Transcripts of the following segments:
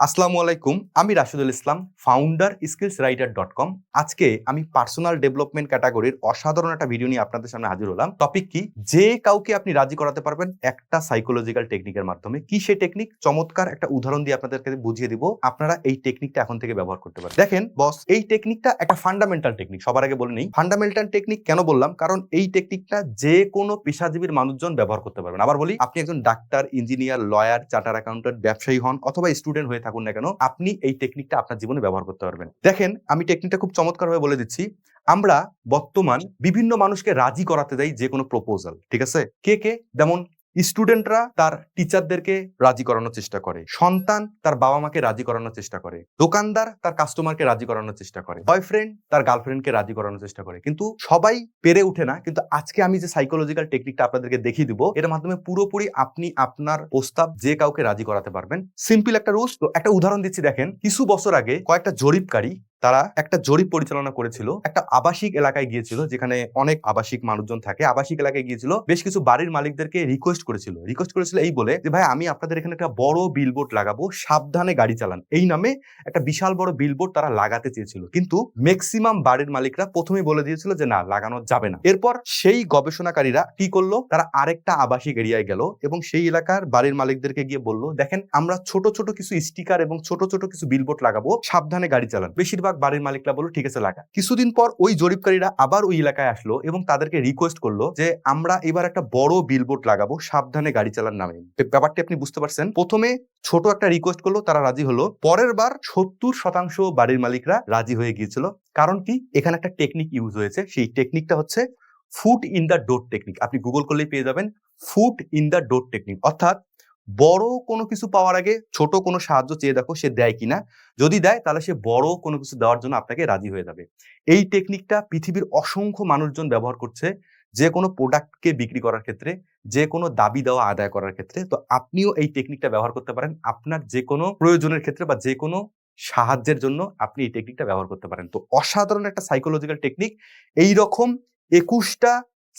আসসালামু আলাইকুম, আমি Rashidul Islam founder skills writer dot com আজকে আমি পার্সোনাল ডেভেলপমেন্ট ক্যাটাগরির অসাধারণ একটা ভিডিও নিয়ে আপনাদের সামনে হাজির হলাম। টপিক কি? যে কাউকে আপনি রাজি করাতে পারবেন, একটা সাইকোলজিক্যাল টেকনিকের মাধ্যমে। কি সেই টেকনিক চমৎকার একটা উদাহরণ দিয়ে আপনাদেরকে বুঝিয়ে দিব। আপনারা এই টেকনিকটা এখন থেকে ব্যবহার করতে পারেন। দেখেন বস এই টেকনিকটা একটা ফান্ডামেন্টাল টেকনিক সবার আগে বলে নেই। ফান্ডামেন্টাল টেকনিক কেন বললাম? কারণ এই টেকনিকটা যে কোনো পেশাজীবীর মানুষজন ব্যবহার করতে পারবেন। আবার বলি, আপনি একজন doctor engineer lawyer charter accountant ব্যবসায়ী হন অথবা স্টুডেন্ট হয়ে থাকুন না কেন, আপনি এই টেকনিকটা আপনার জীবনে ব্যবহার করতে পারবেন। দেখেন, আমি টেকনিকটা খুব চমৎকারভাবে বলে দিচ্ছি। আমরা বর্তমান বিভিন্ন মানুষকে রাজি করাতে যাই যে কোনো প্রপোজাল ঠিক আছে? কে কে? যেমন স্টুডেন্টরা তার টিচারদেরকে রাজি করানোর চেষ্টা করে। সন্তান তার বাবা মাকে রাজি করানোর চেষ্টা করে। দোকানদার তার কাস্টমারকে রাজি করানোর চেষ্টা করে। বয়ফ্রেন্ড তার গার্লফ্রেন্ডকে রাজি করানোর চেষ্টা করে। কিন্তু সবাই পেরে ওঠে না। কিন্তু আজকে আমি যে সাইকোলজিক্যাল টেকনিকটা আপনাদেরকে দেখিয়ে দিব, এর মাধ্যমে পুরোপুরি আপনি আপনার প্রস্তাব যে কাউকে রাজি করাতে পারবেন। সিম্পল একটা রুলস তো একটা উদাহরণ দিচ্ছি দেখেন। কিছু বছর আগে কয়েকটা জরিপকারী তারা একটা জরিপ পরিচালনা করেছিল, একটা আবাসিক এলাকায় গিয়েছিল যেখানে অনেক আবাসিক মানুষজন থাকে। আবাসিক এলাকায় গিয়েছিল, বেশ কিছু বাড়ির মালিকদেরকে রিকোয়েস্ট করেছিল। রিকোয়েস্ট করেছিল এই বলে যে, ভাই, আমি আপনাদের এখানে একটা বড় বিলবোর্ড লাগাবো, সাবধানে গাড়ি চালান। এই নামে একটা বিশাল বড় বিলবোর্ড তারা লাগাতে চেয়েছিল। কিন্তু ম্যাক্সিমাম বাড়ির মালিকরা প্রথমে বলে দিয়েছিল যে, না, লাগানো যাবে না। এরপর সেই গবেষণাকারীরা কি করল? তারা আরেকটা আবাসিক এরিয়ায় গেল এবং সেই এলাকার বাড়ির মালিকদেরকে গিয়ে বলল, দেখেন, আমরা ছোট ছোট কিছু স্টিকার এবং ছোট ছোট কিছু বিলবোর্ড লাগাবো, সাবধানে গাড়ি চালান। বেশিরভাগ বাড়ির মালিকরা বলল, ঠিক আছে, লাগা। কিছুদিন পর ওই জরিপকারীরা আবার ওই এলাকায় আসলো এবং তাদেরকে রিকোয়েস্ট করল যে, আমরা এবার একটা বড় বিলবোর্ড লাগাবো, সাবধানে গাড়ি চালান নামে ব্যাপারটি আপনি বুঝতে পারছেন। প্রথমে ছোট একটা রিকোয়েস্ট করল, তারা রাজি হলো। পরের বার সত্তর শতাংশ বাড়ির মালিকরা রাজি হয়ে গিয়েছিল। কারণ কি? এখানে একটা টেকনিক ইউজ হয়েছে। সেই টেকনিকটা হচ্ছে foot in the door technique আপনি গুগল করলেই পেয়ে যাবেন। Foot in the door technique অর্থাৎ বড় কোনো কিছু পাওয়ার আগে ছোট কোনো সাহায্য চেয়ে দেখো সে দেয় কিনা। যদি দেয়, তাহলে সে বড় কোনো কিছু দেওয়ার জন্য আপনাকে রাজি হয়ে যাবে। এই টেকনিকটা পৃথিবীর অসংখ্য মানুষজন ব্যবহার করছে যে কোনো প্রোডাক্টকে বিক্রি করার ক্ষেত্রে, যে কোনো দাবি দেওয়া আদায় করার ক্ষেত্রে। তো আপনিও এই টেকনিকটা ব্যবহার করতে পারেন। আপনার যে কোনো প্রয়োজনের ক্ষেত্রে বা যে কোনো সাহায্যের জন্য আপনি এই টেকনিকটা ব্যবহার করতে পারেন। তো অসাধারণ একটা সাইকোলজিক্যাল টেকনিক এই রকম একুশটা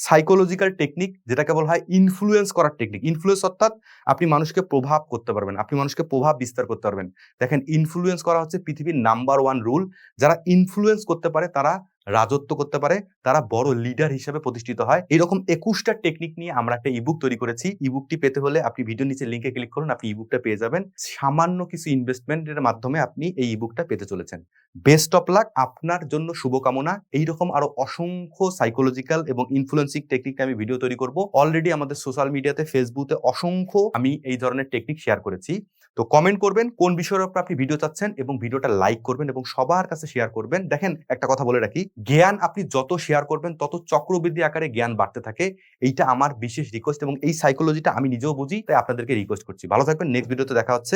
সাইকোলজিক্যাল টেকনিক যেটাকে বলা হয় ইনফ্লুয়েন্স করার টেকনিক ইনফ্লুয়েন্স অর্থাৎ আপনি মানুষকে প্রভাব করতে পারবেন, আপনি মানুষকে প্রভাব বিস্তার করতে পারবেন। দেখেন ইনফ্লুয়েন্স করা হচ্ছে পৃথিবীর নাম্বার ওয়ান রুল যারা ইনফ্লুয়েন্স করতে পারে, তারা রাজত্ব করতে পারে, তারা বড় লিডার হিসেবে প্রতিষ্ঠিত হয়। এরকম একুশটা টেকনিক নিয়ে আমরা একটা ইবুক তৈরি করেছি। ইবুকটি পেতে হলে আপনি ভিডিও নিচে লিঙ্কে ক্লিক করুন, আপনি ইবুকটা পেয়ে যাবেন। সামান্য কিছু ইনভেস্টমেন্টের মাধ্যমে আপনি এই ইবুকটা পেতে চলেছেন। বেস্ট অফ লাক আপনার জন্য শুভকামনা। এইরকম আরও অসংখ্য সাইকোলজিক্যাল এবং ইনফ্লুয়েন্সিং টেকনিক আমি ভিডিও তৈরি করব। অলরেডি আমাদের সোশ্যাল মিডিয়াতে ফেসবুকে অসংখ্য আমি এই ধরনের টেকনিক শেয়ার করেছি। তো কমেন্ট করবেন কোন বিষয়ের উপর আপনি ভিডিও চাচ্ছেন এবং ভিডিওটা লাইক করবেন এবং সবার কাছে শেয়ার করবেন। দেখেন, একটা কথা বলে রাখি, জ্ঞান আপনি যত শেয়ার করবেন, তত চক্রবৃদ্ধি আকারে জ্ঞান বাড়তে থাকে। এইটা আমার বিশেষ রিকোয়েস্ট এবং এই সাইকোলজিটা আমি নিজেও বুঝি, তাই আপনাদেরকে রিকোয়েস্ট করছি। ভালো থাকবেন নেক্সট ভিডিওতে দেখা হচ্ছে।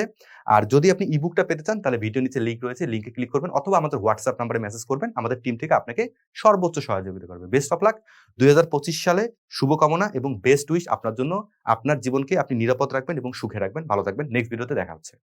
আর যদি আপনি ইবুকটা পেতে চান, তাহলে ভিডিও নিচে লিঙ্ক রয়েছে লিঙ্কে ক্লিক করবেন অথবা আমাদের হোয়াটসঅ্যাপ নাম্বারে মেসেজ করবেন, আমাদের টিম থেকে আপনাকে সর্বোচ্চ সহযোগিতা করবে। বেস্ট অফ লাক দুই হাজার পঁচিশ সালে শুভকামনা এবং বেস্ট উইশ আপনার জন্য, আপনার জীবনকে আপনি নিরাপদ রাখবেন এবং সুখে রাখবেন। ভালো থাকবেন নেক্সট ভিডিওতে দেখা হচ্ছে